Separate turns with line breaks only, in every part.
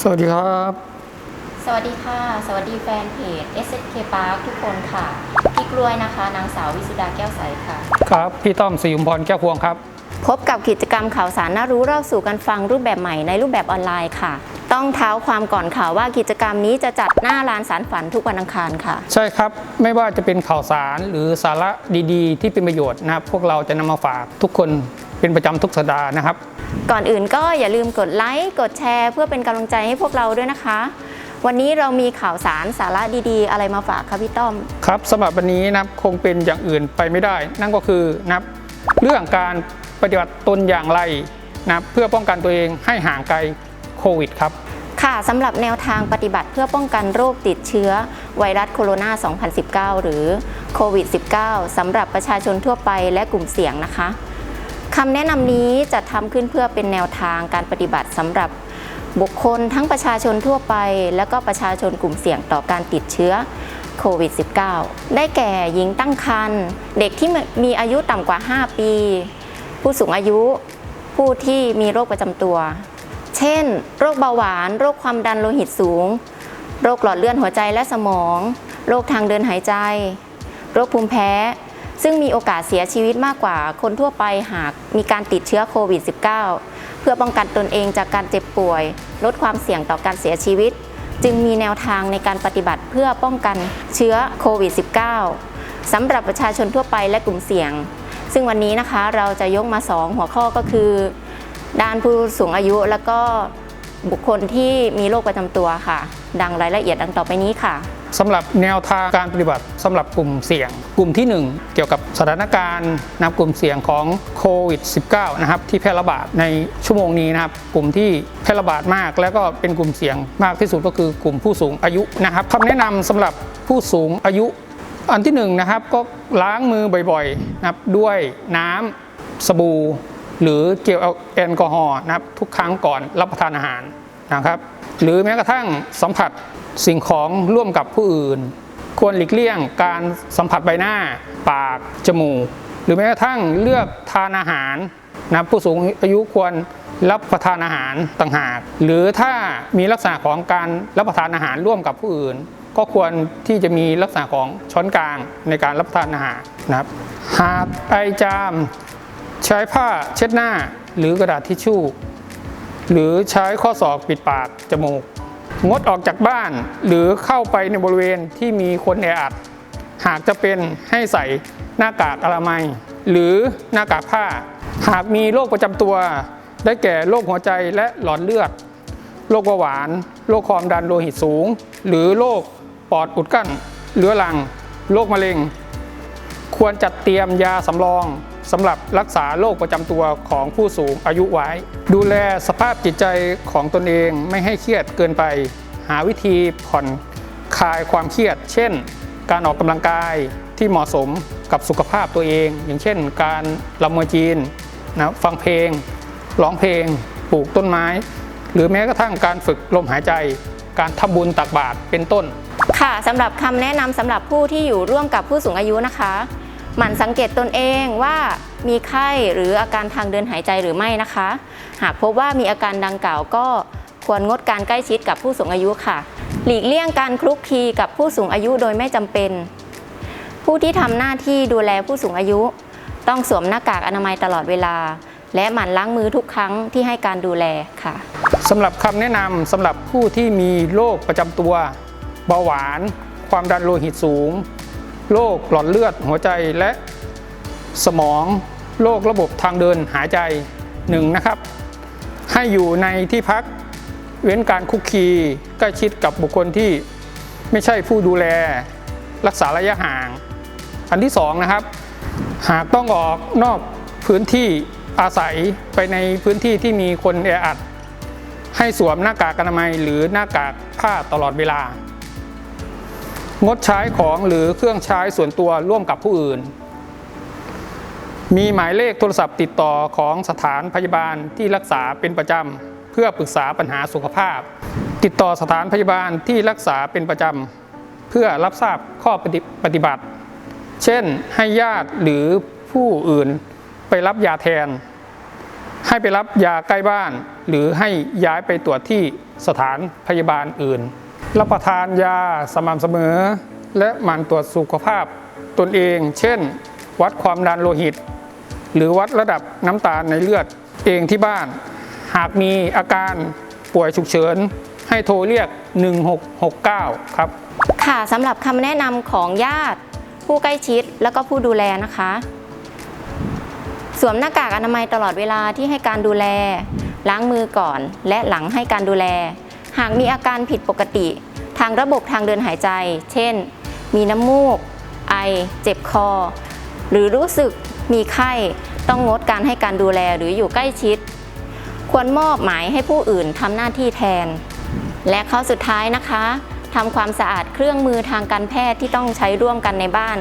สวัสดีครับ
สวัสดีค่ะ สวัสดีแฟนเพจ SSK Park ทุกคนค่ะ พี่กล้วยนะคะ นางสาววิสุดาแก้วใสค่ะ
ครับพี่ต้อมสียุมพรแก้วพวงครับ
พบกับกิจกรรมข่าวสารน่ารู้เล่าสู่กันฟังรูปแบบใหม่ในรูปแบบออนไลน์ค่ะ ต้องเท้าความก่อนข่าวว่ากิจกรรมนี้จะจัดหน้าลานสารฝันทุกวันอังคารค่ะ
ใช่ครับ ไม่ว่าจะเป็นข่าวสารหรือสาระดีๆ ที่เป็นประโยชน์นะครับพวกเราจะนำมาฝากทุกคน เป็นประจำทุกสัปดาห์นะครับ
ก่อนอื่นก็อย่าลืมกดไลค์กดแชร์ เพื่อเป็นกำลังใจให้พวกเราด้วยนะคะ วันนี้เรามีข่าวสารสาระดีๆ อะไรมาฝากคะพี่ต้อม
ครับสำหรับวันนี้นะครับคงเป็นอย่างอื่นไปไม่ได้ นั่นก็คือนะครับเรื่องการปฏิบัติตนอย่างไรนะครับเพื่อป้องกันตัวเองให้ห่างไกลโควิดครับ
ค่ะสำหรับแนวทางปฏิบัติเพื่อป้องกันโรคติดเชื้อไวรัสโคโรนา 2019 หรือโควิด -19 สำหรับประชาชนทั่วไปและกลุ่มเสี่ยงนะคะ คำแนะนำนี้จะทำขึ้นเพื่อเป็นแนวทางการปฏิบัติสำหรับบุคคลทั้งประชาชนทั่วไป และก็ประชาชนกลุ่มเสี่ยงต่อการติดเชื้อโควิด -19 ได้แก่หญิงตั้งครรภ์เด็กที่มีอายุต่ำกว่า 5 ปี ผู้สูงอายุผู้ที่มีโรคประจำตัว เช่น โรคเบาหวาน โรคความดันโลหิตสูง โรคหลอดเลือดหัวใจและสมอง โรคทางเดินหายใจ โรคภูมิแพ้ ซึ่งมีโอกาสเสียชีวิตมากกว่าคนทั่วไปหากมีการติดเชื้อโควิด -19 เพื่อป้องกันตนเองจากการเจ็บป่วย ลดความเสี่ยงต่อการเสียชีวิต จึงมีแนวทางในการปฏิบัติเพื่อป้องกันเชื้อโควิด -19 สำหรับประชาชนทั่วไปและกลุ่มเสี่ยง ซึ่งวันนี้นะคะเราจะยกมา 2 หัวข้อก็คือ ด้านผู้สูงอายุแล้วก็บุคคลที่มีโรคประจำตัวค่ะ ดังรายละเอียดดังต่อไปนี้ค่ะ
สำหรับแนวทางการปฏิบัติสำหรับกลุ่มเสี่ยง กลุ่มที่ 1 เกี่ยวกับสถานการณ์นับกลุ่มเสี่ยงของโควิด -19 นะครับที่แพร่ระบาดในชั่วโมงนี้นะครับ กลุ่มที่แพร่ระบาดมาก แล้วก็เป็นกลุ่มเสี่ยงมากที่สุดก็คือกลุ่มผู้สูงอายุนะครับคำแนะนำสำหรับผู้สูงอายุ อันที่หนึ่งนะครับก็ล้างมือบ่อยๆนะครับด้วยน้ำสบู่หรือเจลแอลกอฮอล์นะครับทุกครั้งก่อนรับประทานอาหารนะครับหรือแม้กระทั่งสัมผัส สิ่งของร่วมกับผู้อื่น ควรหลีกเลี่ยงการสัมผัสใบหน้า ปาก จมูก หรือแม้กระทั่งเลือกทานอาหารนะผู้สูงอายุควรรับประทานอาหารต่างหาก หรือถ้ามีลักษณะของการรับประทานอาหารร่วมกับผู้อื่น ก็ควรที่จะมีลักษณะของช้อนกลางในการรับประทานอาหารนะครับหากไอจาม ใช้ผ้าเช็ดหน้าหรือกระดาษทิชชู่ หรือใช้ข้อศอกปิดปากจมูก งดออกจากบ้านหรือเข้าไปในบริเวณที่มีคนแออัด หากจะเป็นให้ใส่หน้ากากอนามัย หรือหน้ากากผ้า หากมีโรคประจำตัว ได้แก่โรคหัวใจและหลอดเลือด โรคเบาหวาน โรคความดันโลหิตสูง หรือโรคปอดอุดกั้นเรื้อรัง โรคมะเร็ง ควรจัดเตรียมยาสำรอง สำหรับรักษาโรคประจำตัวของผู้สูงอายุไว้ ดูแลสภาพจิตใจของตนเองไม่ให้เครียดเกินไป หาวิธีผ่อนคลายความเครียด เช่น การออกกำลังกายที่เหมาะสมกับสุขภาพตัวเอง อย่างเช่น การรำมวยจีนนะฟังเพลง ร้องเพลง ปลูกต้นไม้ หรือแม้กระทั่งการฝึกลมหายใจ การทำบุญตักบาตรเป็นต้น
ค่ะสำหรับคำแนะนำสำหรับผู้ที่อยู่ร่วมกับผู้สูงอายุนะคะ หมั่นสังเกตตนเองว่ามีไข้หรืออาการทางเดินหายใจหรือไม่นะคะ หากพบว่ามีอาการดังกล่าวก็ควรงดการใกล้ชิดกับผู้สูงอายุค่ะ หลีกเลี่ยงการคลุกคลีกับผู้สูงอายุโดยไม่จำเป็น ผู้ที่ทำหน้าที่ดูแลผู้สูงอายุ ต้องสวมหน้ากากอนามัยตลอดเวลา และหมั่นล้างมือทุกครั้งที่ให้การดูแลค่ะ
สำหรับคำแนะนำสำหรับผู้ที่มีโรคประจำตัว เบาหวาน ความดันโลหิตสูง โรคหลอดเลือดหัวใจและสมองโรคระบบทางเดินหายใจหนึ่งนะครับ ให้อยู่ในที่พักเว้นการคุกคีใกล้ชิดกับบุคคลที่ไม่ใช่ผู้ดูแล รักษาระยะห่าง อันที่สองนะครับ หากต้องออกนอกพื้นที่อาศัยไปในพื้นที่ที่มีคนแออัด ให้สวมหน้ากากอนามัยหรือหน้ากากผ้าตลอดเวลา งดใช้ของหรือเครื่องใช้ส่วนตัวร่วมกับผู้อื่น มีหมายเลขโทรศัพท์ติดต่อของสถานพยาบาลที่รักษาเป็นประจำเพื่อปรึกษาปัญหาสุขภาพ ติดต่อสถานพยาบาลที่รักษาเป็นประจำเพื่อรับทราบข้อปฏิปฏบัติ เช่น ให้ญาติหรือผู้อื่นไปรับยาแทน ให้ไปรับยาใกล้บ้าน หรือให้ย้ายไปตรวจที่สถานพยาบาลอื่น รับประทานยาสม่ำเสมอ และหมั่นตรวจสุขภาพตนเอง เช่น วัดความดันโลหิต หรือวัดระดับน้ำตาลในเลือดเองที่บ้าน หากมีอาการป่วยฉุกเฉิน ให้โทรเรียก 1669 ครับ
ค่ะสำหรับคำแนะนำของญาติ ผู้ใกล้ชิดแล้วก็ผู้ดูแลนะคะ สวมหน้ากากอนามัยตลอดเวลาที่ให้การดูแล ล้างมือก่อนและหลังให้การดูแล หากมีอาการผิดปกติ ทางระบบทางเดินหายใจ เช่น มีน้ำมูก ไอ เจ็บคอ หรือรู้สึกมีไข้ ต้องงดการให้การดูแลหรืออยู่ใกล้ชิด ควรมอบหมายให้ผู้อื่นทำหน้าที่แทน และข้อสุดท้ายนะคะทำความสะอาดเครื่องมือทางการแพทย์ที่ต้องใช้ร่วมกันในบ้าน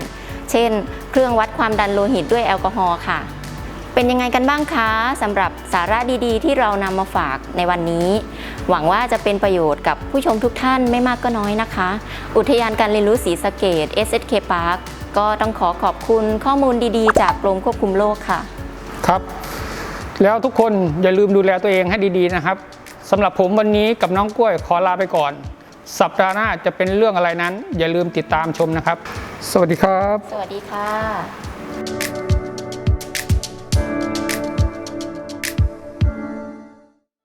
เช่น เครื่องวัดความดันโลหิตด้วยแอลกอฮอล์ค่ะ เป็นยังไงกันบ้างคะสำหรับสาระดีๆ ที่เรานำมาฝากในวันนี้ หวังว่าจะเป็นประโยชน์กับผู้ชมทุกท่านไม่มากก็น้อยนะคะ อุทยานการเรียนรู้ศรีสะเกด SSK Park ก็ต้องขอขอบคุณข้อมูลดีๆ จากกรมควบคุมโรคค่ะ
ครับ แล้วทุกคนอย่าลืมดูแลตัวเองให้ดีๆนะครับสำหรับผมวันนี้กับน้องกล้วยขอลาไปก่อน สัปดาห์หน้าจะเป็นเรื่องอะไรนั้น อย่าลืมติดตามชมนะครับ สวัสดีครับ
สวัสดีค่ะ